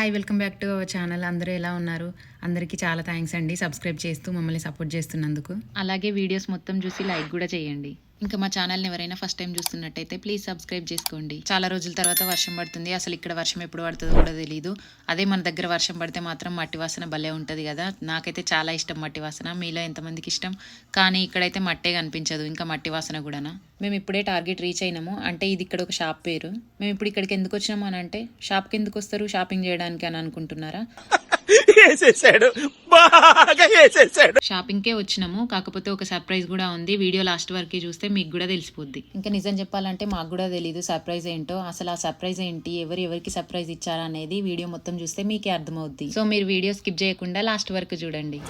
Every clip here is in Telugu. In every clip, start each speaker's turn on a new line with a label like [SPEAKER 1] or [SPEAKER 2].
[SPEAKER 1] Hi welcome back to our channel అందరూ ఎలా ఉన్నారు? అందరికీ చాలా థ్యాంక్స్ అండి. సబ్స్క్రైబ్ చేస్తూ మమ్మల్ని సపోర్ట్ చేస్తున్నందుకు. అలాగే వీడియోస్ మొత్తం చూసి లైక్ కూడా చేయండి. ఇంకా మా ఛానల్ని ఎవరైనా ఫస్ట్ టైం చూస్తున్నట్టయితే ప్లీజ్ సబ్స్క్రైబ్ చేసుకోండి. చాలా రోజుల తర్వాత వర్షం పడుతుంది. అసలు ఇక్కడ వర్షం ఎప్పుడు పడుతుందో కూడా తెలియదు అదే మన దగ్గర వర్షం పడితే మాత్రం మట్టి వాసన భలే ఉంటుంది కదా. నాకైతే చాలా ఇష్టం మట్టి వాసన. మీలో ఎంతమందికి ఇష్టం? కానీ ఇక్కడైతే మట్టే కనిపించదు. ఇంకా మట్టి వాసన కూడానా? మేము ఇప్పుడే టార్గెట్ రీచ్ అయినాము. అంటే ఇది ఇక్కడ ఒక షాప్ పేరు. మేము ఇప్పుడు ఇక్కడికి ఎందుకు వచ్చినాము అని అంటే షాప్కి ఎందుకు వస్తారు? షాపింగ్ చేయడానికి అని అనుకుంటున్నారా?
[SPEAKER 2] వేసేసాడు బాగా వేసేసాడు
[SPEAKER 1] షాపింగ్కే వచ్చినాము. కాకపోతే ఒక సర్ప్రైజ్ కూడా ఉంది. వీడియో లాస్ట్ వరకే చూస్తే మీకు కూడా తెలిసిపోద్ది. ఇంకా నిజం చెప్పాలంటే మాకు కూడా తెలియదు సర్ప్రైజ్ ఏంటో. అసలు ఆ సర్ప్రైజ్ ఏంటి? ఎవరు ఎవరికి సర్ప్రైజ్ ఇచ్చారా అనేది వీడియో మొత్తం చూస్తే మీకే అర్థమవుద్ది. సో మీరు వీడియో స్కిప్ చేయకుండా లాస్ట్ వరకు చూడండి.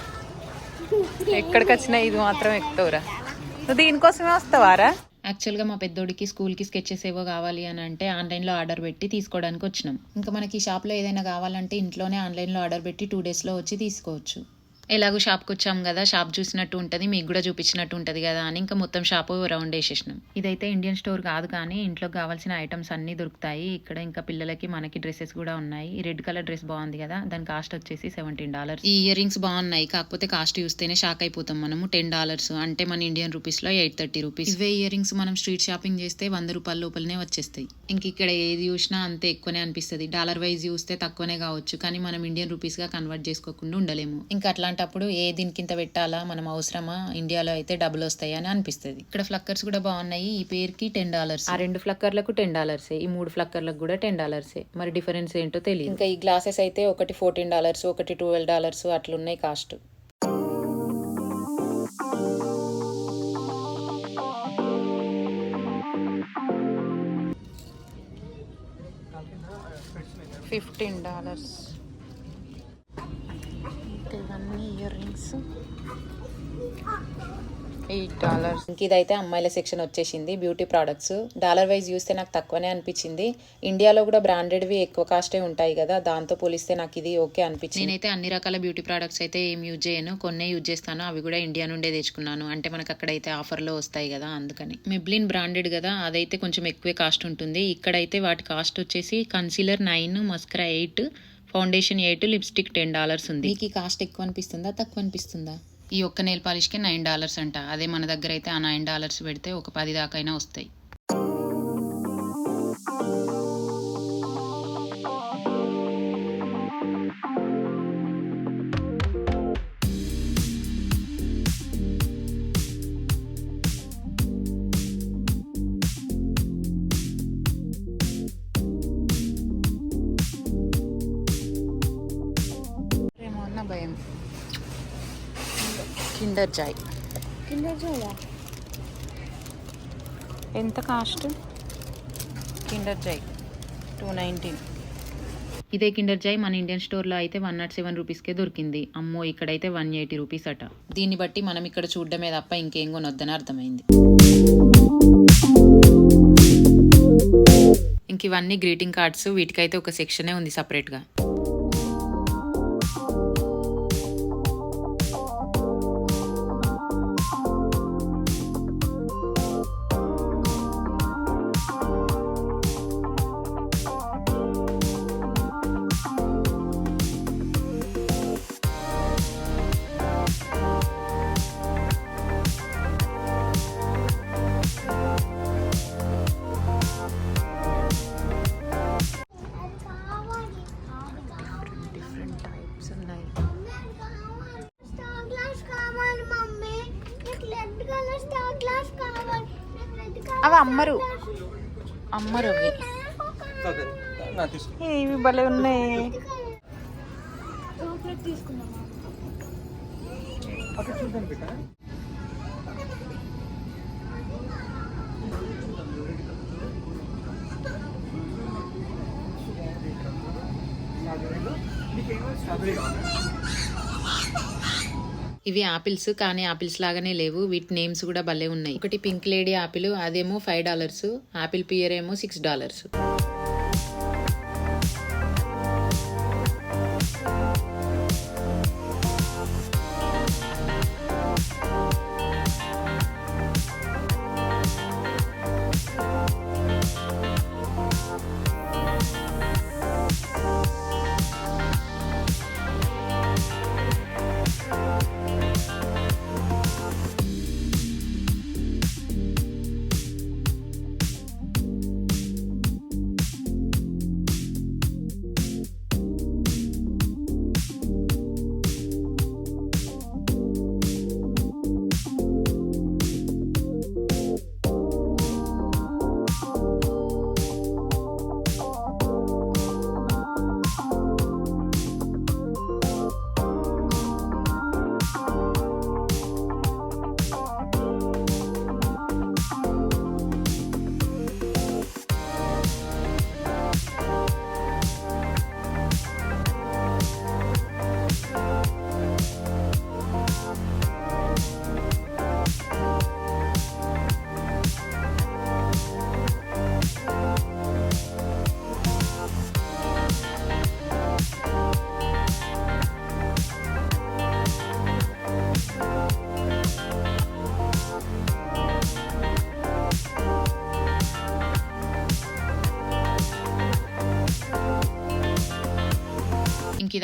[SPEAKER 3] ఎక్కడికి వచ్చినా ఇది మాత్రం ఎక్కువరా. నువ్వు దీనికోసమే వస్తావారా?
[SPEAKER 1] యాక్చువల్గా మా పెద్దోడికి స్కూల్కి స్కెచెస్ ఏవో కావాలి అని అంటే ఆన్లైన్లో ఆర్డర్ పెట్టి తీసుకోవడానికి వచ్చినాం. ఇంకా మనకి షాప్లో ఏదైనా కావాలంటే ఇంట్లోనే ఆన్లైన్లో ఆర్డర్ పెట్టి టూ డేస్లో వచ్చి తీసుకోవచ్చు. ఎలాగో షాప్కి వచ్చాం కదా షాప్ చూసినట్టు ఉంటుంది మీకు కూడా చూపించినట్టు ఉంటుంది కదా అని ఇంకా మొత్తం షాపు రౌండ్ వేసేసినాం. ఇదైతే ఇండియన్ స్టోర్ కాదు కానీ ఇంట్లో కావాల్సిన ఐటమ్స్ అన్నీ దొరుకుతాయి. ఇక్కడ ఇంకా పిల్లలకి మనకి డ్రెస్సెస్ కూడా ఉన్నాయి. ఈ రెడ్ కలర్ డ్రెస్ బాగుంది కదా దాని కాస్ట్ వచ్చేసి సెవెంటీన్ డాలర్స్. ఈ ఇయర్ రింగ్స్ బాగున్నాయి కాకపోతే కాస్ట్ చూస్తేనే షాక్ అయిపోతాం మనము. టెన్ డాలర్స్ అంటే మన ఇండియన్ రూపీస్లో ఎయిట్ థర్టీ రూపీస్. ఇవే ఇయర్ రింగ్స్ మనం స్ట్రీట్ షాపింగ్ చేస్తే వంద రూపాయల లోపలనే వచ్చేస్తాయి. ఇంక ఇక్కడ ఏది చూసినా అంతే ఎక్కువనే అనిపిస్తుంది. డాలర్ వైజ్ చూస్తే తక్కువనే కావచ్చు కానీ మనం ఇండియన్ రూపీస్గా కన్వర్ట్ చేసుకోకుండా ఉండలేము. ఇంకా అట్లాంటప్పుడు ఏ దీనికి ఇంత పెట్టాలా? మనం అవసరమా? ఇండియాలో అయితే డబ్బులు వస్తాయి అని అనిపిస్తుంది. ఇక్కడ ఫ్లక్కర్స్ కూడా బాగున్నాయి. ఈ పేరుకి టెన్ డాలర్స్ ఆ రెండు ఫ్లక్కర్లకు టెన్ డాలర్సే ఈ మూడు ఫ్లక్కర్లకు కూడా టెన్ డాలర్సే మరి డిఫరెన్స్ ఏంటో తెలియదు. ఇంకా ఈ గ్లాసెస్ అయితే ఒకటి ఫోర్టీన్ డాలర్స్ ఒకటి twelve dollars అట్లున్నాయి cost
[SPEAKER 3] fifteen dollars eight dollars.
[SPEAKER 1] ఇంక ఇదైతే అమ్మాయిల సెక్షన్ వచ్చేసింది బ్యూటీ ప్రోడక్ట్స్. డాలర్ వైజ్ చూస్తే నాకు తక్కువనే అనిపించింది. ఇండియాలో కూడా బ్రాండెడ్వి ఎక్కువ కాస్టే ఉంటాయి కదా దాంతో పోలిస్తే నాకు ఇది ఓకే అనిపించింది. నేనైతే అన్ని రకాల బ్యూటీ ప్రోడక్ట్స్ అయితే ఏం యూజ్ చేయను. కొన్నే యూజ్ చేస్తాను. అవి కూడా ఇండియా నుండే తెచ్చుకున్నాను. అంటే మనకు అక్కడైతే ఆఫర్లో వస్తాయి కదా అందుకని. మెబ్లిన్ బ్రాండెడ్ కదా అదైతే కొంచెం ఎక్కువే కాస్ట్ ఉంటుంది. ఇక్కడైతే వాటి కాస్ట్ వచ్చేసి concealer nine mascara eight foundation eight lipstick ten dollars ఉంది. మీకు ఈ కాస్ట్ ఎక్కువ అనిపిస్తుందా తక్కువ అనిపిస్తుందా? ఈ ఒక్క నెయిల్ పాలిష్కి నైన్ డాలర్స్ అంట. అదే మన దగ్గర అయితే ఆ నైన్ డాలర్స్ పెడితే ఒక పది దాకైనా వస్తాయి.
[SPEAKER 3] కిండర్ జాయ్ ఎంత cost? Kinder Joy two nineteen
[SPEAKER 1] ఇదే కిండర్ జాయ్ మన ఇండియన్ స్టోర్లో అయితే వన్ నాట్ సెవెన్ రూపీస్కే దొరికింది. అమ్మో ఇక్కడైతే వన్ ఎయిటీ రూపీస్ అట. దీన్ని బట్టి మనం ఇక్కడ చూడడమే తప్ప ఇంకేం కొనొద్దని అర్థమైంది. ఇంక ఇవన్నీ గ్రీటింగ్ కార్డ్స్ వీటికైతే ఒక సెక్షనే ఉంది సపరేట్గా
[SPEAKER 3] అవి అమ్మరు. అమ్మరు అవి. ఏ, ఇవి భలే ఉన్నాయి.
[SPEAKER 4] చాక్లెట్ తీసుకుందామా?
[SPEAKER 1] ఇవి ఆపిల్స్ కానీ ఆపిల్స్ లాగానే లేవు. వీటి నేమ్స్ కూడా భలే ఉన్నాయి. ఒకటి పింక్ లేడీ ఆపిల్ అదేమో ఫైవ్ డాలర్స్. ఆపిల్ పియర్ ఏమో సిక్స్ డాలర్స్.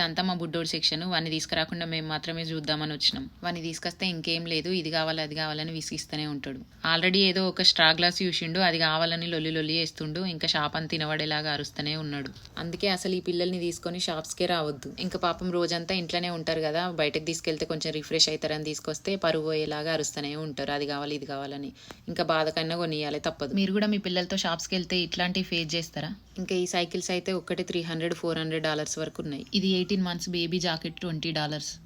[SPEAKER 1] అంతా మా బుడ్డోడు సెక్షన్. వాన్ని తీసుకురాకుండా మేము మాత్రమే చూద్దామని వచ్చినాం. వాన్ని తీసుకొస్తే ఇంకేం లేదు. ఇది కావాలి అది కావాలని విసిగిస్తూనే ఉంటాడు. ఆల్రెడీ ఏదో ఒక స్ట్రా గ్లాస్ చూసిండు. అది కావాలని లొల్లి లొల్లి వేస్తుండు. ఇంకా షాప్ అని తినబడేలాగా అరుస్తూనే ఉన్నాడు. అందుకే అసలు ఈ పిల్లల్ని తీసుకొని షాప్స్కే రావద్దు. ఇంకా పాపం రోజంతా ఇంట్లోనే ఉంటారు కదా. బయటకు తీసుకెళ్తే కొంచెం రిఫ్రెష్ అవుతారని తీసుకొస్తే పరువు పోయేలాగా అరుస్తూనే ఉంటారు. అది కావాలి ఇది కావాలని. ఇంకా బాధకన్నా కొనియాలి తప్పదు. మీరు కూడా మీ పిల్లలతో షాప్స్కి వెళ్తే ఇట్లాంటివి ఫేస్ చేస్తారా? ఇంకా ఈ సైకిల్స్ అయితే ఒకటి three hundred four hundred dollars వరకు ఉన్నాయి. ఇది ఎయిటీ 18 months baby jacket
[SPEAKER 3] $20.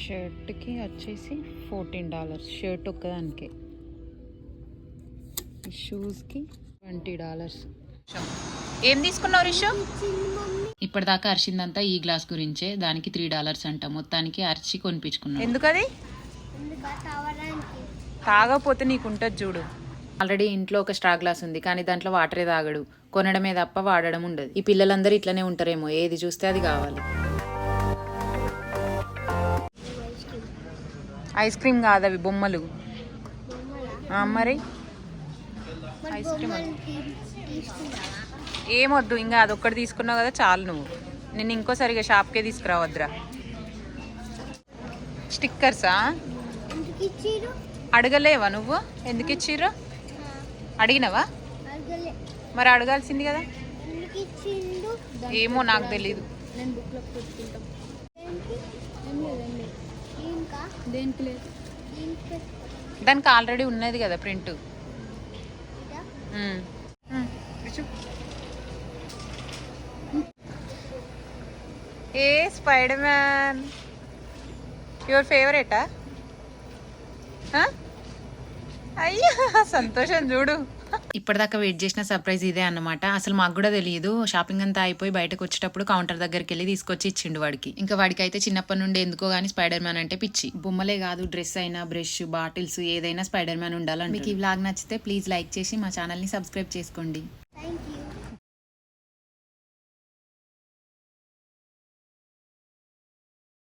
[SPEAKER 3] షర్ట్కి వచ్చేసి ఫోర్టీన్ డాలర్స్ షర్ట్ ఒక్కదానికి షూస్కి ట్వంటీ డాలర్స్ ఏం తీసుకున్నావు రిషు
[SPEAKER 1] ఇప్పటిదాకా అరిచిందంతా ఈ గ్లాస్ గురించే. దానికి త్రీ డాలర్స్ అంట. మొత్తానికి అరిచి కొనిపించుకున్నాం.
[SPEAKER 3] ఎందుకది?
[SPEAKER 4] ఎందుకు తాగడానికి
[SPEAKER 3] తాగకపోతే నీకు ఉంటుంది చూడు.
[SPEAKER 1] ఆల్రెడీ ఇంట్లో ఒక స్ట్రా గ్లాస్ ఉంది కానీ దాంట్లో వాటరే తాగడు. కొనడమే తప్ప వాడడం ఉండదు. ఈ పిల్లలందరూ ఇట్లనే ఉంటారేమో. ఏది చూస్తే అది కావాలి.
[SPEAKER 3] ఐస్ క్రీమ్ కాదు అవి బొమ్మలు. ఆ, మరి? ఐస్ క్రీమ్ ఏమొద్దు ఇంకా అదొక్కటి తీసుకున్నావు కదా చాలు నువ్వు. నేను ఇంకోసారిగా షాప్కే తీసుకురావద్దురా. స్టిక్కర్సా?
[SPEAKER 4] ఎందుకు ఇచ్చిరు
[SPEAKER 3] అడగలేవా నువ్వు? ఎందుకు ఇచ్చిర్రు అడిగినవా? మరి అడగాల్సింది కదా.
[SPEAKER 4] ఎందుకు ఇచ్చిండు
[SPEAKER 3] ఏమో నాకు తెలీదు.
[SPEAKER 4] దానికి?
[SPEAKER 3] ఆల్రెడీ ఉన్నది కదా ప్రింట్. ఏ స్పైడర్ మ్యాన్ యువర్ ఫేవరెటా? అయ్యా సంతోషం చూడు.
[SPEAKER 1] ఇప్పటిదాకా వెయిట్ చేసిన సర్ప్రైజ్ ఇదే అన్నమాట. అసలు మాకు కూడా తెలియదు. షాపింగ్ అంతా అయిపోయి బయటకు వచ్చేటప్పుడు కౌంటర్ దగ్గరికి వెళ్ళి తీసుకొచ్చి ఇచ్చిండు వాడికి. ఇంకా వాడికి అయితే చిన్నప్పటి నుండి ఎందుకో గానీ స్పైడర్ మ్యాన్ అంటే పిచ్చి. బొమ్మలే కాదు డ్రెస్ అయినా బ్రష్ బాటిల్స్ ఏదైనా స్పైడర్ మ్యాన్ ఉండాలని మీకు ఈ వ్లాగ్ నచ్చితే ప్లీజ్ లైక్ చేసి మా ఛానల్ని సబ్స్క్రైబ్ చేసుకోండి.